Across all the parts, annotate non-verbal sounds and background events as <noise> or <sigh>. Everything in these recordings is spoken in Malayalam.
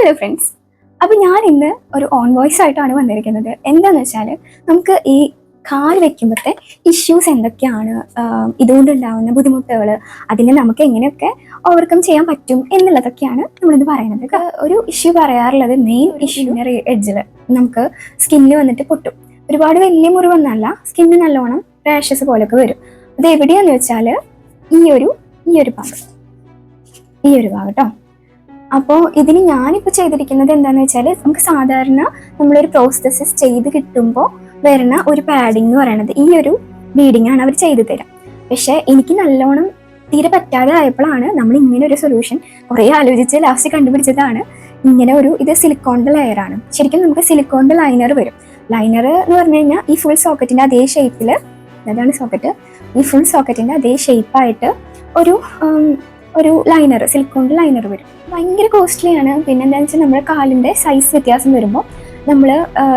ഹലോ ഫ്രണ്ട്സ് അപ്പോൾ ഞാൻ ഇന്ന് ഒരു ഓൺ വോയിസ് ആയിട്ടാണ് വന്നിരിക്കുന്നത്. എന്താന്ന് വെച്ചാൽ നമുക്ക് ഈ കാൽ വെക്കുമ്പോഴത്തെ ഇഷ്യൂസ് എന്തൊക്കെയാണ്? ഇതുകൊണ്ടുണ്ടാവുന്ന ബുദ്ധിമുട്ടുകൾ അതിനെ നമുക്ക് എങ്ങനെയൊക്കെ ഓവർകം ചെയ്യാൻ പറ്റും എന്നുള്ളതൊക്കെയാണ് നമ്മളിന്ന് പറയുന്നത് ഒരു ഇഷ്യൂ പറയാറുള്ളത് മെയിൻ ഇഷ്യൂവിന്റെ എഡ്ജിൽ നമുക്ക് സ്കിന്നിൽ വന്നിട്ട് പൊട്ടും. ഒരുപാട് വലിയ മുറിവൊന്നല്ല സ്കിന്നിന് നല്ലോണം റാഷസ് പോലൊക്കെ വരും. അത് എവിടെയാന്ന് വെച്ചാൽ ഈ ഒരു ഈ ഒരു ഭാഗം. ഈ ഒരു ഭാഗം കേട്ടോ. അപ്പോൾ ഇതിന് ഞാനിപ്പോൾ ചെയ്തിരിക്കുന്നത് എന്താണെന്ന് വെച്ചാൽ നമുക്ക് സാധാരണ നമ്മളൊരു പ്രോസസ്സസ് ചെയ്ത് കിട്ടുമ്പോൾ വരുന്ന ഒരു പാഡിംഗ് എന്ന് പറയുന്നത് ഈ ഒരു ബീഡിംഗ് ആണ് അവർ ചെയ്തു തരാം. പക്ഷേ എനിക്ക് നല്ലോണം തീരെ പറ്റാതെ ആയപ്പോഴാണ് നമ്മൾ ഇങ്ങനെ ഒരു സൊല്യൂഷൻ കുറേ ആലോചിച്ച് ലാസ്റ്റ് കണ്ടുപിടിച്ചതാണ്. ഇങ്ങനെ ഒരു ഇത് സിലിക്കോണിന്റെ ലെയറാണ് ശരിക്കും നമുക്ക് സിലിക്കോണിന്റെ ലൈനർ വരും. ലൈനർ എന്ന് പറഞ്ഞു കഴിഞ്ഞാൽ ഈ ഫുൾ സോക്കറ്റിന്റെ അതേ ഷേപ്പിൽ അതാണ് സോക്കറ്റ് ഈ ഫുൾ സോക്കറ്റിന്റെ അതേ ഷേപ്പായിട്ട് ഒരു ഒരു ലൈനർ സിലിക്കോണിന്റെ ലൈനർ വരും. ഭയങ്കര കോസ്റ്റ്ലി ആണ്. പിന്നെ എന്താണെന്ന് വെച്ചാൽ നമ്മുടെ കാലിന്റെ സൈസ് വ്യത്യാസം വരുമ്പോൾ നമ്മൾ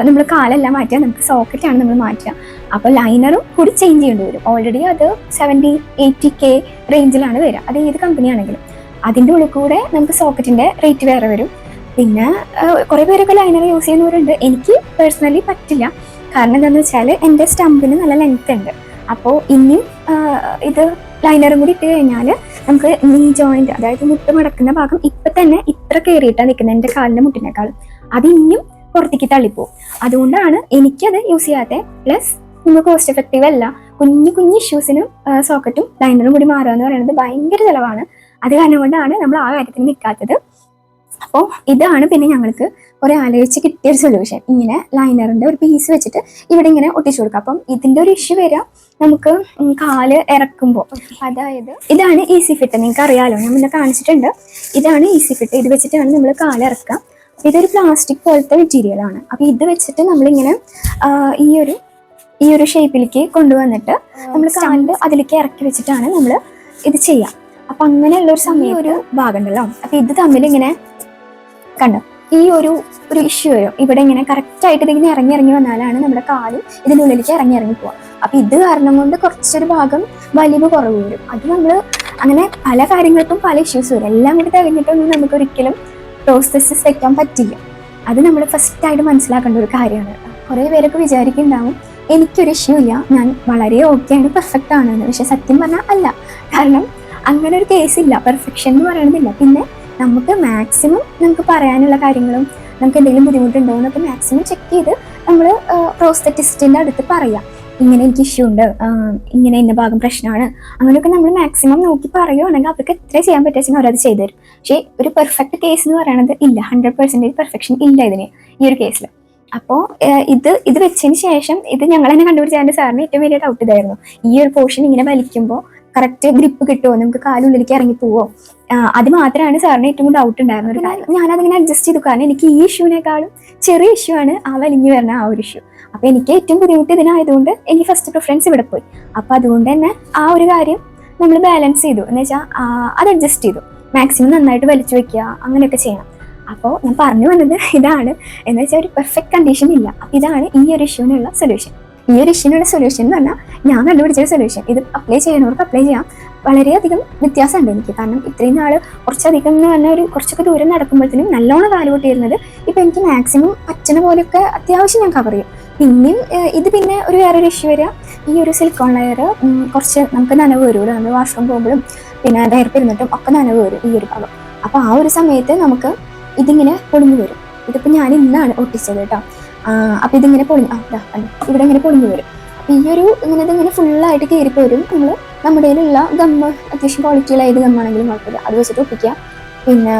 നമ്മൾ കാലെല്ലാം മാറ്റുക നമുക്ക് സോക്കറ്റാണ് നമ്മൾ മാറ്റുക. അപ്പോൾ ലൈനറും കൂടി ചേഞ്ച് ചെയ്യേണ്ടി വരും. ഓൾറെഡി അത് സെവന്റി എയ്റ്റി കെ റേഞ്ചിലാണ് വരിക. അത് ഏത് കമ്പനി ആണെങ്കിലും. അതിന്റെ ഉള്ളിൽ കൂടെ നമുക്ക് സോക്കറ്റിന്റെ റേറ്റ് വേറെ വരും. പിന്നെ കുറേ പേരൊക്കെ ലൈനർ യൂസ് ചെയ്യുന്നവരുണ്ട്. എനിക്ക് പേഴ്സണലി പറ്റില്ല. കാരണം എന്താണെന്ന് വെച്ചാൽ എന്റെ സ്റ്റമ്പിന് നല്ല ലെങ്ത് ഉണ്ട്. അപ്പോൾ ഇനിയും ഇത് ലൈനറും കൂടി ഇട്ട് കഴിഞ്ഞാൽ നമുക്ക് നീ ജോയിന്റ് അതായത് മുട്ട് മടക്കുന്ന ഭാഗം ഇപ്പൊ തന്നെ ഇത്ര കയറിയിട്ടാണ് നിൽക്കുന്നത് എന്റെ കാലിന്റെ മുട്ടിനേക്കാൾ അത് ഇനിയും പുറത്തേക്ക് തള്ളിപ്പോവും. അതുകൊണ്ടാണ് എനിക്കത് യൂസ് ചെയ്യാതെ പ്ലസ് നമുക്ക് കോസ്റ്റ് എഫക്റ്റീവ് അല്ല. കുഞ്ഞു കുഞ്ഞു ഇഷ്യൂസിനും സോക്കറ്റും ലൈനറും കൂടി മാറുക എന്ന് പറയുന്നത് ഭയങ്കര ചിലവാണ്. അത് കാരണം കൊണ്ടാണ് നമ്മൾ ആ കാര്യത്തിന് നിൽക്കാത്തത് അപ്പോൾ ഇതാണ് പിന്നെ ഞങ്ങൾക്ക് കുറേ ആലോചിച്ച് കിട്ടിയ ഒരു സൊല്യൂഷൻ ഇങ്ങനെ ലൈനറിന്റെ ഒരു പീസ് വെച്ചിട്ട് ഇവിടെ ഇങ്ങനെ ഒട്ടിച്ചു കൊടുക്കുക. അപ്പം ഇതിന്റെ ഒരു ഇഷ്യൂ വരിക. നമുക്ക് കാൽ ഇറക്കുമ്പോൾ അതായത് ഇതാണ് ഈസി ഫിറ്റ് നിങ്ങൾക്ക് അറിയാലോ ഞാൻ മുന്നേ കാണിച്ചിട്ടുണ്ട്. ഇതാണ് ഈസി ഫിറ്റ് ഇത് വെച്ചിട്ടാണ് നമ്മൾ കാൽ ഇറക്കുക. ഇതൊരു പ്ലാസ്റ്റിക് പോലത്തെ മെറ്റീരിയൽ ആണ്. അപ്പോൾ ഇത് വെച്ചിട്ട് നമ്മളിങ്ങനെ ഈ ഒരു ഈ ഒരു ഷേപ്പിലേക്ക് കൊണ്ടുവന്നിട്ട് നമ്മൾ കാലിൽ അതിലേക്ക് ഇറക്കി വെച്ചിട്ടാണ് നമ്മൾ ഇത് ചെയ്യുക. അപ്പം അങ്ങനെയുള്ള ഒരു സമയം ഒരു ഭാഗമുണ്ടല്ലോ അപ്പം ഇത് തമ്മിൽ ഇങ്ങനെ കണ്ടോ? ഈ ഒരു ഒരു ഇഷ്യൂ വരും. ഇവിടെ ഇങ്ങനെ കറക്റ്റ് ആയിട്ട് ഇതിങ്ങനെ ഇറങ്ങി ഇറങ്ങി വന്നാലാണ് നമ്മുടെ കാൽ ഇതിനുള്ളിലേക്ക് ഇറങ്ങി ഇറങ്ങി പോവുക അപ്പം ഇത് കാരണം കൊണ്ട് കുറച്ചൊരു ഭാഗം വലിവ് കുറവ് വരും. അത് നമ്മൾ അങ്ങനെ പല കാര്യങ്ങൾക്കും പല ഇഷ്യൂസ് വരും. എല്ലാം കൂടി തികഞ്ഞിട്ടൊന്നും നമുക്ക് ഒരിക്കലും പ്രോസസ്സസ് വെക്കാൻ പറ്റില്ല. അത് നമ്മൾ ഫസ്റ്റ് ആയിട്ട് മനസ്സിലാക്കേണ്ട ഒരു കാര്യമാണ് കുറേ പേരൊക്കെ വിചാരിക്കുന്നുണ്ടാവും എനിക്കൊരു ഇഷ്യൂ ഇല്ല ഞാൻ വളരെ ഓക്കെ ആണ് പെർഫെക്റ്റ് ആണെന്ന് പക്ഷെ സത്യം പറഞ്ഞാൽ അല്ല. കാരണം അങ്ങനെ ഒരു കേസ് ഇല്ല. പെർഫെക്ഷൻ എന്ന് പറയണതില്ല. പിന്നെ നമുക്ക് മാക്സിമം നമുക്ക് പറയാനുള്ള കാര്യങ്ങളും നമുക്ക് എന്തെങ്കിലും ബുദ്ധിമുട്ടുണ്ടോ എന്നൊക്കെ മാക്സിമം ചെക്ക് ചെയ്ത് നമ്മൾ പ്രോസ്തറ്റിസ്റ്റിന്റെ അടുത്ത് പറയാം. ഇങ്ങനെ എനിക്ക് ഇഷ്യൂ ഉണ്ട് ഇങ്ങനെ ഇന്ന ഭാഗം പ്രശ്നമാണ്. അങ്ങനെയൊക്കെ നമ്മൾ മാക്സിമം നോക്കി പറയുകയാണെങ്കിൽ അവർക്ക് എത്ര ചെയ്യാൻ പറ്റുമെങ്കിൽ അവരത് ചെയ്തു തരും. പക്ഷേ ഒരു പെർഫെക്റ്റ് കേസ് എന്ന് പറയുന്നത് ഇല്ല. ഹൺഡ്രഡ് പെർസെന്റേജ് പെർഫെക്ഷൻ ഇല്ല ഇതിന് ഈ ഒരു കേസിൽ അപ്പോൾ ഇത് ഇത് വെച്ചതിന് ശേഷം ഇത് ഞങ്ങൾ തന്നെ കണ്ടുപിടിച്ച എന്റെ സാറിന് ഏറ്റവും വലിയ ഡൗട്ട് ഇതായിരുന്നു. ഈ ഒരു പോർഷൻ ഇങ്ങനെ വലിക്കുമ്പോൾ കറക്റ്റ് ഗ്രിപ്പ് കിട്ടുമോ നമുക്ക് കാലുള്ളിലേക്ക് ഇറങ്ങി പോവോ? അത് മാത്രമാണ് സാറിന് ഏറ്റവും ഡൗട്ട് ഉണ്ടായിരുന്ന ഒരു കാര്യം ഞാനതിങ്ങനെ അഡ്ജസ്റ്റ് ചെയ്തു. കാരണം എനിക്ക് ഈ ഇഷ്യൂവിനേക്കാളും ചെറിയ ഇഷ്യൂ ആണ് ആ വലിഞ്ഞു വരുന്ന ആ ഒരു ഇഷ്യൂ അപ്പോൾ എനിക്ക് ഏറ്റവും ബുദ്ധിമുട്ട് ഇതിനായതുകൊണ്ട് എനിക്ക് ഫസ്റ്റ് പ്രിഫറൻസ് ഇവിടെ പോയി. അപ്പോൾ അതുകൊണ്ട് തന്നെ ആ ഒരു കാര്യം നമ്മൾ ബാലൻസ് ചെയ്തു. എന്ന് വെച്ചാൽ അത് അഡ്ജസ്റ്റ് ചെയ്തു. മാക്സിമം നന്നായിട്ട് വലിച്ചു വെക്കുക അങ്ങനെയൊക്കെ ചെയ്യണം. അപ്പോൾ ഞാൻ പറഞ്ഞു വന്നത് ഇതാണ്. എന്ന് വെച്ചാൽ ഒരു പെർഫെക്റ്റ് കണ്ടീഷൻ ഇല്ല. അപ്പോൾ ഇതാണ് ഈ ഒരു ഇഷ്യൂവിനുള്ള സൊല്യൂഷൻ ഈ ഒരു ഇഷ്യൂടെ സൊല്യൂഷൻ എന്ന് പറഞ്ഞാൽ ഞാൻ കണ്ടുപിടിച്ച സൊല്യൂഷൻ ഇത് അപ്ലൈ ചെയ്യുന്നവർക്ക് അപ്ലൈ ചെയ്യാം. വളരെയധികം വ്യത്യാസമുണ്ട് എനിക്ക്. കാരണം ഇത്രയും നാൾ കുറച്ചധികം എന്ന് പറഞ്ഞാൽ ഒരു കുറച്ചൊക്കെ ദൂരം നടക്കുമ്പോഴത്തേനും നല്ലോണം കാൽ കൂട്ടിയിരുന്നത് ഇപ്പം എനിക്ക് മാക്സിമം അച്ഛനെ പോലെയൊക്കെ അത്യാവശ്യം ഞാൻ കവർ ചെയ്യും. പിന്നെയും ഇത് പിന്നെ ഒരു വേറൊരു ഇഷ്യൂ വരിക. ഈ ഒരു സിലിക്കോൺ ലെയർ കുറച്ച് നമുക്ക് നനവ് വരുമല്ലോ നമ്മൾ വാഷ്റൂം പോകുമ്പോഴും പിന്നെ ഡയർപ്പ് ഇരുന്നിട്ടും ഒക്കെ നനവ് വരും ഈ ഒരു ഭാഗം. അപ്പോൾ ആ ഒരു സമയത്ത് നമുക്ക് ഇതിങ്ങനെ പൊളിഞ്ഞു വരും. ഇതിപ്പോൾ ഞാൻ ഇന്നാണ് ഒട്ടിച്ചത് കേട്ടോ. അപ്പോൾ ഇതിങ്ങനെ പൊളിഞ്ഞ് ഇവിടെ ഇങ്ങനെ പൊളിഞ്ഞു വരും. അപ്പൊ ഈ ഒരു ഇങ്ങനെ ഇതിങ്ങനെ ഫുള്ളായിട്ട് കയറിപ്പോരും നമ്മൾ നമ്മുടെ കയ്യിലുള്ള ഗമ്മ് അത്യാവശ്യം ക്വാളിറ്റിയുള്ള ഏത് ഗമ്മാണെങ്കിലും കുഴപ്പമില്ല. അത് വെച്ചിട്ട് ഒപ്പിക്കുക പിന്നെ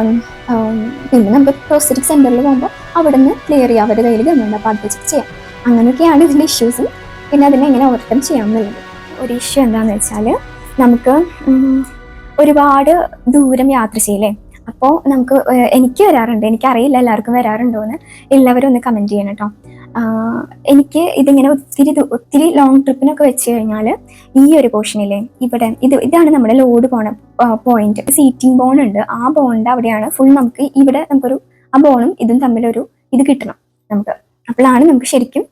പിന്നെ നമുക്ക് പ്രോസ്റ്റിക് സെന്ററിൽ പോകുമ്പോൾ അവിടെ നിന്ന് ക്ലിയർ ചെയ്യുക അവരുടെ കയ്യിൽ ഗമ്മുണ്ട് അപ്പോൾ അത് വെച്ചിട്ട് ചെയ്യാം. അങ്ങനെയൊക്കെയാണ് ഇതിന്റെ ഇഷ്യൂസും പിന്നെ അതിനെ എങ്ങനെ ഓവർകം ചെയ്യാം എന്നുള്ളത്. ഒരു ഇഷ്യൂ എന്താണെന്ന് വെച്ചാൽ നമുക്ക് ഒരുപാട് ദൂരം യാത്ര ചെയ്യില്ലേ? അപ്പോൾ നമുക്ക് എനിക്ക് വരാറുണ്ട്. എനിക്കറിയില്ല എല്ലാവർക്കും വരാറുണ്ടോ എന്ന് എല്ലാവരും ഒന്ന് കമന്റ് ചെയ്യണം കേട്ടോ എനിക്ക് ഇതിങ്ങനെ ഒത്തിരി ഒത്തിരി ലോങ് ട്രിപ്പിനൊക്കെ വെച്ച് കഴിഞ്ഞാൽ ഈ ഒരു പോർഷനിലെ ഇവിടെ ഇത് ഇതാണ് നമ്മുടെ ലോഡ് പോണ പോയിന്റ് സീറ്റിംഗ് ബോൺ ഉണ്ട്. ആ ബോണിന്റെ അവിടെയാണ് ഫുൾ നമുക്ക് ഇവിടെ നമുക്കൊരു ആ ബോണും ഇതും തമ്മിലൊരു ഇത് കിട്ടണം നമുക്ക്. അപ്പോഴാണ് നമുക്ക് ശരിക്കും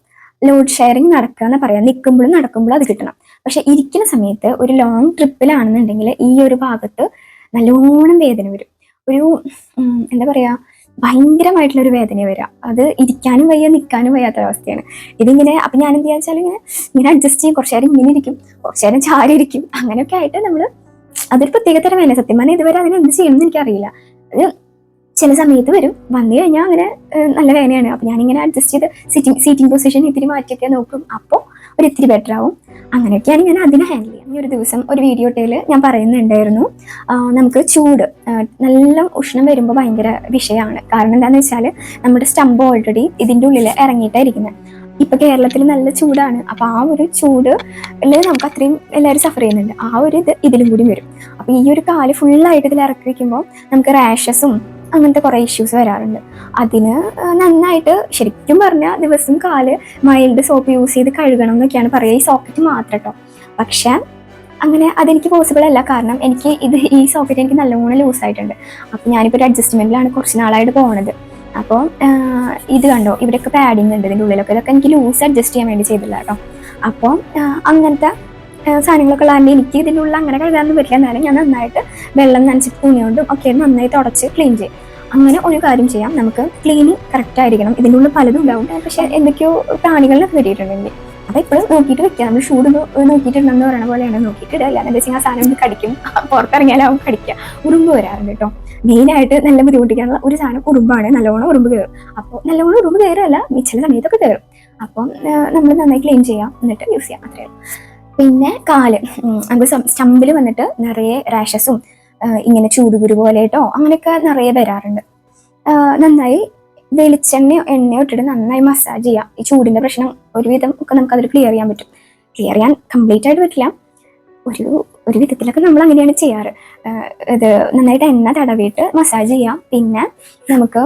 ലോഡ് ഷെയറിങ് നടക്കുക എന്ന് പറയാം. നിൽക്കുമ്പോഴും നടക്കുമ്പോഴും അത് കിട്ടണം. പക്ഷെ ഇരിക്കുന്ന സമയത്ത് ഒരു ലോങ് ട്രിപ്പിലാണെന്നുണ്ടെങ്കിൽ ഈ ഒരു ഭാഗത്ത് നല്ലോണം വേദന വരും. ഒരു എന്താ പറയാ ഭയങ്കരമായിട്ടുള്ള ഒരു വേദന വരിക അത് ഇരിക്കാനും വയ്യ നിൽക്കാനും വയ്യാത്തൊരവസ്ഥയാണ്. ഇതിങ്ങനെ അപ്പം ഞാൻ എന്ത് ചെയ്യാന്ന് വെച്ചാൽ ഇങ്ങനെ ഇങ്ങനെ അഡ്ജസ്റ്റ് ചെയ്യും. കുറച്ച് നേരം ഇങ്ങനെ ഇരിക്കും. കുറച്ച് നേരം ചാരി ഇരിക്കും. അങ്ങനെയൊക്കെ ആയിട്ട് നമ്മൾ അതൊരു പ്രത്യേക തരം വേദന സത്യം പറഞ്ഞാൽ ഇതുവരെ അതിന് എന്ത് ചെയ്യണമെന്ന് എനിക്കറിയില്ല. അത് ചില സമയത്ത് വരും. വന്നു കഴിഞ്ഞാൽ അങ്ങനെ നല്ല വേദനയാണ്. അപ്പം ഞാനിങ്ങനെ അഡ്ജസ്റ്റ് ചെയ്ത് സിറ്റിംഗ് സീറ്റിംഗ് പൊസിഷൻ ഇത്തിരി മാറ്റിയൊക്കെ നോക്കും. അപ്പോൾ ഒരു ഇത്തിരി ബെറ്റർ ആവും. അങ്ങനെയൊക്കെയാണ് ഞാൻ അതിനെ ഹാൻഡിൽ ചെയ്യുക ഈ ഒരു ദിവസം ഒരു വീഡിയോ ടേൽ ഞാൻ പറയുന്നുണ്ടായിരുന്നു നമുക്ക് ചൂട് നല്ല ഉഷ്ണം വരുമ്പോൾ ഭയങ്കര വിഷയമാണ്. കാരണം എന്താണെന്ന് വെച്ചാൽ നമ്മുടെ സ്റ്റംബ് ഓൾറെഡി ഇതിന്റെ ഉള്ളിൽ ഇറങ്ങിയിട്ടായിരിക്കുന്നത് ഇപ്പൊ കേരളത്തിൽ നല്ല ചൂടാണ്. അപ്പോൾ ആ ഒരു ചൂട് നമുക്ക് അത്രയും എല്ലാവരും സഫർ ചെയ്യുന്നുണ്ട്. ആ ഒരു ഇത് ഇതിലും കൂടി വരും. അപ്പോൾ ഈ ഒരു കാൽ ഫുള്ളായിട്ട് ഇതിൽ ഇറക്കി വയ്ക്കുമ്പോൾ നമുക്ക് റാഷസും അങ്ങനത്തെ കുറേ ഇഷ്യൂസ് വരാറുണ്ട്. അതിന് നന്നായിട്ട് ശരിക്കും പറഞ്ഞാൽ ദിവസം കാൽ മൈൽഡ് സോപ്പ് യൂസ് ചെയ്ത് കഴുകണം എന്നൊക്കെയാണ് പറയുക ഈ സോക്കറ്റ് മാത്രം കേട്ടോ പക്ഷേ അങ്ങനെ അതെനിക്ക് പോസിബിൾ അല്ല. കാരണം എനിക്ക് ഇത് ഈ സോക്കറ്റ് എനിക്ക് നല്ലോണം ലൂസ് ആയിട്ടുണ്ട്. അപ്പോൾ ഞാനിപ്പോൾ ഒരു അഡ്ജസ്റ്റ്മെന്റിലാണ് കുറച്ച് നാളായിട്ട് പോണത്. അപ്പോൾ ഇത് കണ്ടോ? ഇവിടെയൊക്കെ പാഡിങ് ഉണ്ട് ഇതിന്റെ ഉള്ളിലൊക്കെ. ഇതൊക്കെ എനിക്ക് ലൂസ് അഡ്ജസ്റ്റ് ചെയ്യാൻ വേണ്ടി ചെയ്തില്ല കേട്ടോ അപ്പോൾ അങ്ങനത്തെ സാധനങ്ങളൊക്കെ ഉള്ളതുകൊണ്ട് എനിക്ക് ഇതിന്റെ ഉള്ളിൽ അങ്ങനെ കഴുകാനൊന്നും പറ്റില്ല. എന്നാലും ഞാൻ നന്നായിട്ട് വെള്ളം നനച്ചിട്ട് തുണി കൊണ്ടും ഒക്കെ നന്നായി തുടച്ച് ക്ലീൻ ചെയ്യും. അങ്ങനെ ഒരു കാര്യം ചെയ്യാം. നമുക്ക് ക്ലീനിങ് കറക്റ്റ് ആയിരിക്കണം. ഇതിന്റെ ഉള്ളിൽ പലതും ഉണ്ടാവും. പക്ഷേ എന്തൊക്കെയോ പ്രാണികളിലൊക്കെ കയറിയിട്ടുണ്ടെങ്കിൽ അത് ഇപ്പോഴും നോക്കിയിട്ട് വെക്കുക നമ്മൾ ചൂട് നോക്കിയിട്ടുണ്ടെന്ന് പറയുന്ന പോലെയാണ് നോക്കിയിട്ട് ഇടുക. അല്ലാതെ എന്താ വെച്ചാൽ ആ സാധനം കടിക്കും. <laughs> പുറത്തിറങ്ങിയാലാവും കടിക്കുക. ഉറുമ്പ് വരാറുണ്ട് കേട്ടോ. മെയിനായിട്ട് നല്ല ബുദ്ധിമുട്ടിക്കാനുള്ള ഒരു സാധനം ഉറുമ്പാണ്. നല്ലോണം ഉറുമ്പ് കയറും. അപ്പോൾ നല്ലോണം ഉറുമ്പ് കയറുമല്ല ചില സമയത്തൊക്കെ കയറും. അപ്പം നമ്മൾ നന്നായി ക്ലീൻ ചെയ്യാം. എന്നിട്ട് യൂസ് ചെയ്യാം. അത്രേ ഉള്ളൂ. പിന്നെ കാൽ. അത് സ്റ്റമ്പിൽ വന്നിട്ട് നിറയെ റാഷസും ഇങ്ങനെ ചൂടുകുരു പോലെട്ടോ അങ്ങനെയൊക്കെ നിറയെ വരാറുണ്ട്. നന്നായി വെളിച്ചെണ്ണയോ എണ്ണയോ ഇട്ടിട്ട് നന്നായി മസാജ് ചെയ്യാം. ഈ ചൂടിന്റെ പ്രശ്നം ഒരുവിധം ഒക്കെ നമുക്ക് അതൊരു ക്ലിയർ ചെയ്യാൻ പറ്റും. ക്ലിയർ ചെയ്യാൻ കംപ്ലീറ്റ് ആയിട്ട് പറ്റില്ല. ഒരു ഒരു വിധത്തിലൊക്കെ നമ്മൾ അങ്ങനെയാണ് ചെയ്യാറ്. ഇത് നന്നായിട്ട് എണ്ണ തടവിയിട്ട് മസാജ് ചെയ്യാം. പിന്നെ നമുക്ക്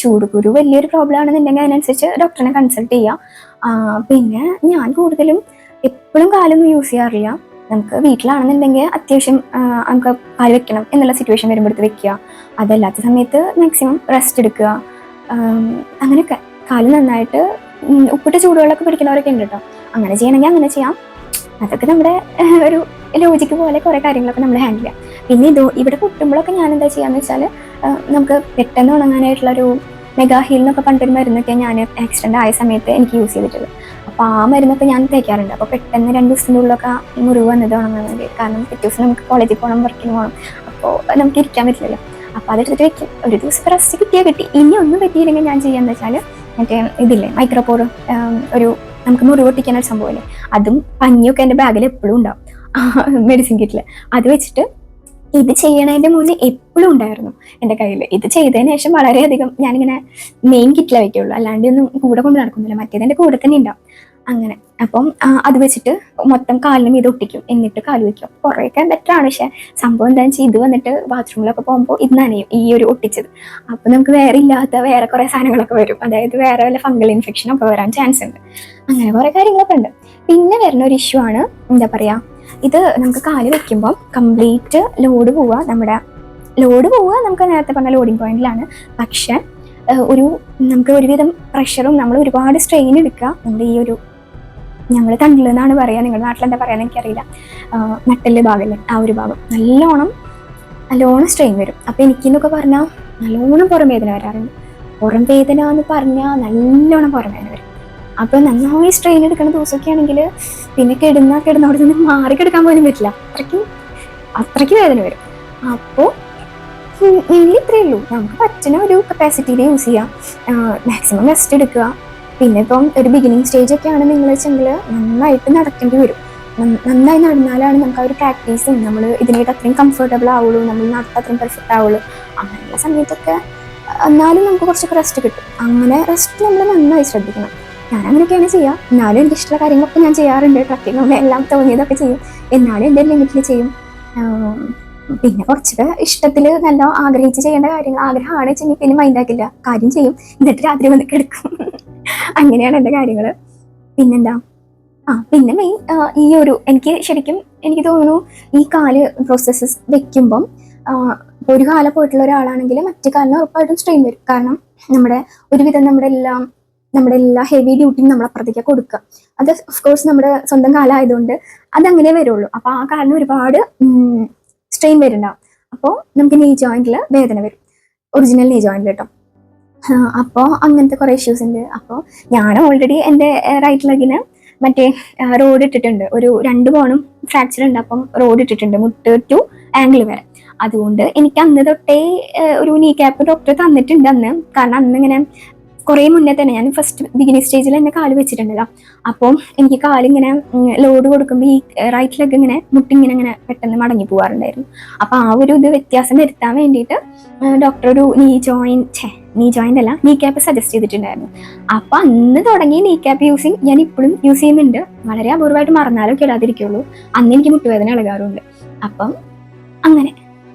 ചൂടുകുരു വലിയൊരു പ്രോബ്ലം ആണെന്നുണ്ടെങ്കിൽ അതിനനുസരിച്ച് ഡോക്ടറിനെ കൺസൾട്ട് ചെയ്യാം. പിന്നെ ഞാൻ കൂടുതലും എപ്പോഴും കാലൊന്നും യൂസ് ചെയ്യാറില്ല. നമുക്ക് വീട്ടിലാണെന്നുണ്ടെങ്കിൽ അത്യാവശ്യം നമുക്ക് കാൽ വെക്കണം എന്നുള്ള സിറ്റുവേഷൻ വരുമ്പോഴത്ത് വെക്കുക. അതല്ലാത്ത സമയത്ത് മാക്സിമം റെസ്റ്റ് എടുക്കുക. അങ്ങനെയൊക്കെ. കാൽ നന്നായിട്ട് ഉപ്പിട്ട് ചൂടുവെള്ളമൊക്കെ പിടിക്കുന്നവരൊക്കെ ഉണ്ട് കേട്ടോ. അങ്ങനെ ചെയ്യണമെങ്കിൽ അങ്ങനെ ചെയ്യാം. അതൊക്കെ നമ്മുടെ <laughs> ഒരു ലോജിക്ക് പോലെ കുറേ കാര്യങ്ങളൊക്കെ നമ്മൾ ഹാൻഡിൽ ചെയ്യാം. പിന്നെ ഇത് ഇവിടെ പൊട്ടുമ്പോഴൊക്കെ ഞാൻ എന്താ ചെയ്യാന്ന് വെച്ചാൽ നമുക്ക് പെട്ടെന്ന് ഉണങ്ങാനായിട്ടുള്ള ഒരു മെഗാ ഹീൽ എന്നൊക്കെ പണ്ടൊരു മരുന്നൊക്കെ ഞാൻ ആക്സിഡന്റ് ആയ സമയത്ത് എനിക്ക് യൂസ് ചെയ്തിട്ടുള്ളത്. അപ്പോൾ ആ മരുന്നൊക്കെ ഞാൻ തേക്കാറുണ്ട്. അപ്പോൾ പെട്ടെന്ന് രണ്ട് ദിവസത്തിന്റെ ഉള്ളിലൊക്കെ മുറിവ് വന്നത് ഉണങ്ങാൻ വേണ്ടി കാരണം പിറ്റേ ദിവസം നമുക്ക് കോളേജിൽ പോകണം വർക്കിന് പോകണം അപ്പോൾ നമുക്ക് ഇരിക്കാൻ പറ്റില്ലല്ലോ. അപ്പോൾ അതെടുത്തിട്ട് വെക്കും. ഒരു ദിവസം റെസ്റ്റ് കിട്ടിയാൽ കിട്ടി. ഇനി ഒന്നും പറ്റിയില്ലെങ്കിൽ ഞാൻ ചെയ്യാന്ന് വെച്ചാൽ മറ്റേ ഇതില്ലേ മൈക്രോപോർ ഒരു നമുക്ക് മുറിവ് ഒട്ടിക്കാൻ ഒരു സംഭവമില്ലേ അതും പഞ്ഞിയൊക്കെ എന്റെ ബാഗിൽ എപ്പോഴും ഉണ്ടാവും. മെഡിസിൻ കിറ്റിൽ അത് വെച്ചിട്ട് ഇത് ചെയ്യണതിന്റെ മുന്നേ എപ്പോഴും ഉണ്ടായിരുന്നു എന്റെ കയ്യിൽ ഇത് ചെയ്തതിന് ശേഷം വളരെയധികം ഞാനിങ്ങനെ മെയിൻ കിറ്റിലെ വയ്ക്കുള്ളൂ അല്ലാണ്ട് ഒന്നും കൂടെ കൊണ്ട് നടക്കുന്നില്ല. മറ്റേത് എന്റെ കൂടെ തന്നെ ഉണ്ടാവും. അങ്ങനെ. അപ്പം അത് വെച്ചിട്ട് മൊത്തം കാലിന് ഇത് ഒട്ടിക്കും. എന്നിട്ട് കാൽ വെക്കും. കുറേയൊക്കെ ബെറ്റർ ആണ്. പക്ഷെ സംഭവം എന്താണെന്ന് വെച്ചാൽ ഇത് വന്നിട്ട് ബാത്റൂമിലൊക്കെ പോകുമ്പോൾ ഇത് നനയും ഈ ഒരു ഒട്ടിച്ചത്. അപ്പം നമുക്ക് വേറെ ഇല്ലാത്ത വേറെ കുറേ സാധനങ്ങളൊക്കെ വരും. അതായത് വേറെ വല്ല ഫംഗൽ ഇൻഫെക്ഷൻ ഒക്കെ വരാൻ ചാൻസ് ഉണ്ട്. അങ്ങനെ കുറേ കാര്യങ്ങളൊക്കെ ഉണ്ട്. പിന്നെ വരുന്ന ഒരു ഇഷ്യൂ ആണ് എന്താ പറയുക ഇത് നമുക്ക് കാൽ വെക്കുമ്പോൾ കംപ്ലീറ്റ് ലോഡ് പോവുക. നമ്മുടെ ലോഡ് പോവുക നമുക്ക് നേരത്തെ പറഞ്ഞ ലോഡിങ് പോയിന്റിലാണ് പക്ഷെ ഒരു നമുക്ക് ഒരുവിധം പ്രഷറും നമ്മൾ ഒരുപാട് സ്ട്രെയിൻ എടുക്കുക. നമ്മുടെ ഈ ഒരു ഞങ്ങൾ തണ്ടിൽ എന്നാണ് പറയുക നിങ്ങളുടെ നാട്ടിൽ എന്താ പറയുക എനിക്കറിയില്ല. ആഹ്, നട്ടെല്ല് ഭാഗമല്ലേ ആ ഒരു ഭാഗം. നല്ലോണം നല്ലോണം സ്ട്രെയിൻ വരും. അപ്പോൾ എനിക്കെന്നൊക്കെ പറഞ്ഞാൽ നല്ലോണം പുറം വേദന വരാറുണ്ട്. പുറം വേദന എന്ന് പറഞ്ഞാൽ നല്ലോണം പുറം വേദന വരും. അപ്പോൾ നന്നായി സ്ട്രെയിൻ എടുക്കുന്ന ദിവസമൊക്കെ ആണെങ്കിൽ പിന്നെ കിടന്ന കിടന്നവിടെ നിന്ന് മാറി കിടക്കാൻ പോലും പറ്റില്ല. അത്രയ്ക്ക് അത്രയ്ക്ക് വേദന വരും. അപ്പോൾ ഇത്രയേ ഉള്ളൂ. നമുക്ക് പറ്റുന്ന ഒരു കപ്പാസിറ്റിയിൽ യൂസ് ചെയ്യാം. മാക്സിമം റെസ്റ്റ് എടുക്കുക. പിന്നെ ഇപ്പം ഒരു ബിഗിനിങ് സ്റ്റേജ് ഒക്കെ ആണ് നിങ്ങൾ വെച്ചെങ്കിൽ നന്നായിട്ട് നടക്കേണ്ടി വരും. നന്ന- നന്നായി നടന്നാലാണ് നമുക്ക് ആ ഒരു പ്രാക്ടീസും നമ്മൾ ഇതിനായിട്ട് അത്രയും കംഫർട്ടബിൾ ആവുള്ളൂ നമ്മൾ നടത്ത അത്രയും പെർഫെക്റ്റ് ആവുള്ളൂ. അങ്ങനെയുള്ള സമയത്തൊക്കെ എന്നാലും നമുക്ക് കുറച്ചൊക്കെ റെസ്റ്റ് കിട്ടും. അങ്ങനെ റെസ്റ്റ് നമ്മൾ നന്നായി ശ്രദ്ധിക്കണം. ഞാൻ അങ്ങനെയൊക്കെയാണ് ചെയ്യുക എന്നാലും എനിക്ക് ഇഷ്ടമുള്ള കാര്യങ്ങളൊക്കെ ഞാൻ ചെയ്യാറുണ്ട്. ട്രക്കിങ്ങും എല്ലാം തോന്നിയതൊക്കെ ചെയ്യും. എന്നാലും എന്റെ ലിമിറ്റിൽ ചെയ്യും. പിന്നെ കുറച്ചൊക്കെ ഇഷ്ടത്തിൽ നല്ല ആഗ്രഹിച്ച് ചെയ്യേണ്ട കാര്യങ്ങൾ ആഗ്രഹമാണ് വെച്ചെങ്കിൽ പിന്നെ മൈൻഡാക്കില്ല കാര്യം ചെയ്യും. എന്നിട്ട് രാത്രി വന്ന് കിടക്കും. അങ്ങനെയാണ് എന്റെ കാര്യങ്ങൾ. പിന്നെന്താ? ആ പിന്നെ മെയിൻ ഈ ഒരു എനിക്ക് ശരിക്കും എനിക്ക് തോന്നുന്നു ഈ കാൽ പ്രോസസ്സസ് വെക്കുമ്പം ഒരു കാലം പോയിട്ടുള്ള ഒരാളാണെങ്കിൽ മറ്റു കാലിന് ഉറപ്പായിട്ടും സ്ട്രെയിൻ വരും. കാരണം നമ്മുടെ ഒരുവിധം നമ്മുടെ എല്ലാം നമ്മുടെ എല്ലാ ഹെവി ഡ്യൂട്ടിയും നമ്മൾ അപ്പുറത്തേക്ക് കൊടുക്കുക. അത് കോഴ്സ് നമ്മുടെ സ്വന്തം കാലമായതുകൊണ്ട് അതങ്ങനെ വരുള്ളൂ. അപ്പോൾ ആ കാലിന് ഒരുപാട് സ്ട്രെയിൻ വരുന്നുണ്ടാവും. അപ്പോൾ നമുക്ക് നീ ജോയിന്റിൽ വേദന വരും. ഒറിജിനൽ നീ ജോയിന്റിൽ കേട്ടോ അപ്പോൾ അങ്ങനത്തെ കുറേ ഇഷ്യൂസ് ഉണ്ട് അപ്പോൾ ഞാൻ ഓൾറെഡി എന്റെ റൈറ്റ് ലെഗിന് മറ്റേ റോഡ് ഇട്ടിട്ടുണ്ട്. ഒരു രണ്ട് ബോണും ഫ്രാക്ചർ ഉണ്ട് അപ്പം റോഡ് ഇട്ടിട്ടുണ്ട്. മുട്ട് ടു ആംഗിൾ വരെ. അതുകൊണ്ട് എനിക്ക് അന്ന് തൊട്ടേ ഒരു നീ ക്യാപ്പ് ഡോക്ടർ തന്നിട്ടുണ്ട് അന്ന്. കാരണം അന്ന് ഇങ്ങനെ കുറേ മുന്നേ തന്നെ ഞാൻ ഫസ്റ്റ് ബിഗിനിങ് സ്റ്റേജിൽ എന്നെ കാൽ വെച്ചിട്ടുണ്ടല്ലോ. അപ്പം എനിക്ക് കാലിങ്ങനെ ലോഡ് കൊടുക്കുമ്പോൾ ഈ റൈറ്റ് ലെഗ് ഇങ്ങനെ മുട്ടിങ്ങനെ ഇങ്ങനെ പെട്ടെന്ന് മടങ്ങി പോകാറുണ്ടായിരുന്നു അപ്പം ആ ഒരു ഇത് വ്യത്യാസം വരുത്താൻ വേണ്ടിയിട്ട് ഡോക്ടർ ഒരു നീ ജോയിൻ ഛേ നീ ജോയിന്റ് അല്ല നീ ക്യാപ്പ് സജസ്റ്റ് ചെയ്തിട്ടുണ്ടായിരുന്നു. അപ്പം അന്ന് തുടങ്ങി നീ ക്യാപ്പ് യൂസിങ് ഞാൻ ഇപ്പോഴും യൂസ് ചെയ്യുന്നുണ്ട്. വളരെ അപൂർവമായിട്ട് മറന്നാലും കേടാതിരിക്കുള്ളൂ. അന്ന് എനിക്ക് മുട്ടുവേദന ഇളകാറുണ്ട്. അപ്പം അങ്ങനെ.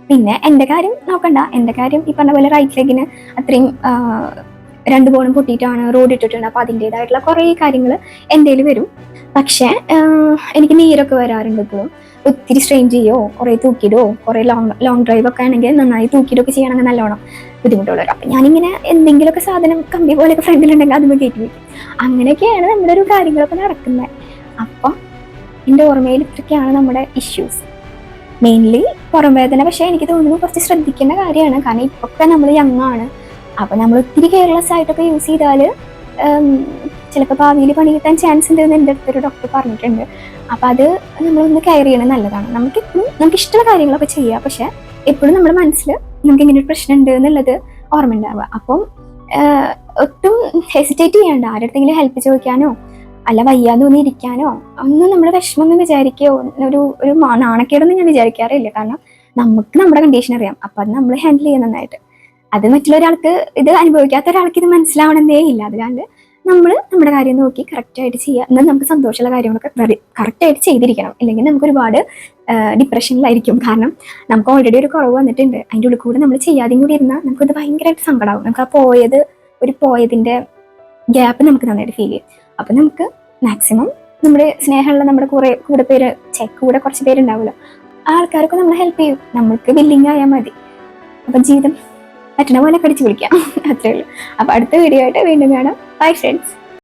പിന്നെ എന്റെ കാര്യം നോക്കണ്ട. എന്റെ കാര്യം ഈ പറഞ്ഞ പോലെ റൈറ്റ് ലെഗിന് അത്രയും രണ്ട് ബോണും പൊട്ടിയിട്ടാണ് റോഡ് ഇട്ടിട്ടുണ്ട് അപ്പോൾ അതിന്റെതായിട്ടുള്ള കുറേ കാര്യങ്ങൾ എന്റെ വരും. പക്ഷേ എനിക്ക് നീരൊക്കെ വരാറുണ്ട് ഇപ്പോഴും ഒത്തിരി സ്ട്രെയിൻ ചെയ്യോ? കുറേ തൂക്കിയിടോ? കുറേ ലോങ് ലോങ് ഡ്രൈവ് ഒക്കെ ആണെങ്കിൽ നന്നായി തൂക്കിയിടൊക്കെ ചെയ്യണമെങ്കിൽ നല്ലോണം ബുദ്ധിമുട്ടുള്ളവർ അപ്പം ഞാനിങ്ങനെ എന്തെങ്കിലുമൊക്കെ സാധനം കമ്പി പോലെയൊക്കെ ഫ്രണ്ടിലുണ്ടെങ്കിൽ അതിന് കയറ്റി വയ്ക്കും. അങ്ങനെയൊക്കെയാണ് നമ്മുടെ ഒരു കാര്യങ്ങളൊക്കെ നടക്കുന്നത്. അപ്പം എന്റെ ഓർമ്മയിൽ ഇത്രയൊക്കെയാണ് നമ്മുടെ ഇഷ്യൂസ് മെയിൻലി പുറം വേദന പക്ഷേ എനിക്ക് തോന്നുന്നു കുറച്ച് ശ്രദ്ധിക്കേണ്ട കാര്യമാണ്. കാരണം ഇപ്പൊക്കെ നമ്മൾ യങ് ആണ്. അപ്പോൾ നമ്മൾ ഒത്തിരി കെയർലെസ് ആയിട്ടൊക്കെ യൂസ് ചെയ്താൽ ചിലപ്പോൾ ഭാവിയിൽ പണി കിട്ടാൻ ചാൻസ് ഉണ്ട് എന്ന് എന്റെ അടുത്തൊരു ഡോക്ടർ പറഞ്ഞിട്ടുണ്ട്. അപ്പോൾ അത് നമ്മളൊന്ന് കെയർ ചെയ്യണത് നല്ലതാണ്. നമുക്ക് എപ്പോഴും നമുക്ക് ഇഷ്ടമുള്ള കാര്യങ്ങളൊക്കെ ചെയ്യാം. പക്ഷേ എപ്പോഴും നമ്മുടെ മനസ്സിൽ നമുക്ക് ഇങ്ങനെ ഒരു പ്രശ്നം ഉണ്ട് എന്നുള്ളത് ഓർമ്മ ഉണ്ടാവുക അപ്പം ഒട്ടും ഹെസിറ്റേറ്റ് ചെയ്യണ്ട ആരുടെങ്കിലും ഹെൽപ്പ് ചോദിക്കാനോ അല്ല വയ്യാതെ തോന്നി ഇരിക്കാനോ ഒന്നും നമ്മുടെ എന്ന് വിചാരിക്കുകയോ ഒരു ഒരു നാണക്കേടൊന്നും ഞാൻ വിചാരിക്കാറില്ല കാരണം നമുക്ക് നമ്മുടെ കണ്ടീഷൻ അറിയാം. അപ്പം അത് നമ്മൾ ഹാൻഡിൽ ചെയ്യുന്ന നന്നായിട്ട്. അത് മറ്റുള്ളൊരാൾക്ക് ഇത് അനുഭവിക്കാത്ത ഒരാൾക്ക് ഇത് മനസ്സിലാവണമെന്നേ ഇല്ല. അതുകൊണ്ട് നമ്മൾ നമ്മുടെ കാര്യം നോക്കി കറക്റ്റായിട്ട് ചെയ്യുക എന്നാൽ നമുക്ക് സന്തോഷമുള്ള കാര്യങ്ങളൊക്കെ കറക്റ്റ് കറക്റ്റായിട്ട് ചെയ്തിരിക്കണം. ഇല്ലെങ്കിൽ നമുക്ക് ഒരുപാട് ഡിപ്രഷനിലായിരിക്കും കാരണം നമുക്ക് ഓൾറെഡി ഒരു കുറവ് വന്നിട്ടുണ്ട്. അതിന്റെ ഉള്ളിൽ കൂടെ നമ്മൾ ചെയ്യാതെയും കൂടി ഇരുന്നാൽ നമുക്കത് ഭയങ്കരമായിട്ട് സങ്കടമാകും നമുക്ക് ആ പോയത് ഒരു പോയതിന്റെ ഗ്യാപ്പ് നമുക്ക് നന്നായിട്ട് ഫീൽ ചെയ്യും. അപ്പം നമുക്ക് മാക്സിമം നമ്മുടെ സ്നേഹമുള്ള നമ്മുടെ കുറേ കൂടെ പേര് ചെക്ക് കൂടെ കുറച്ച് പേരുണ്ടാവുമല്ലോ. ആ ആൾക്കാരൊക്കെ നമ്മളെ ഹെൽപ്പ് ചെയ്യും. നമ്മൾക്ക് ബില്ലിങ് ആയാൽ മതി. അപ്പം ജീവിതം പറ്റണ പോലെ കടിച്ചു പിടിക്കാം <laughs> അത്രേ ഉള്ളൂ. അപ്പൊ അടുത്ത വീഡിയോ ആയിട്ട് വീണ്ടും കാണാം. Bye friends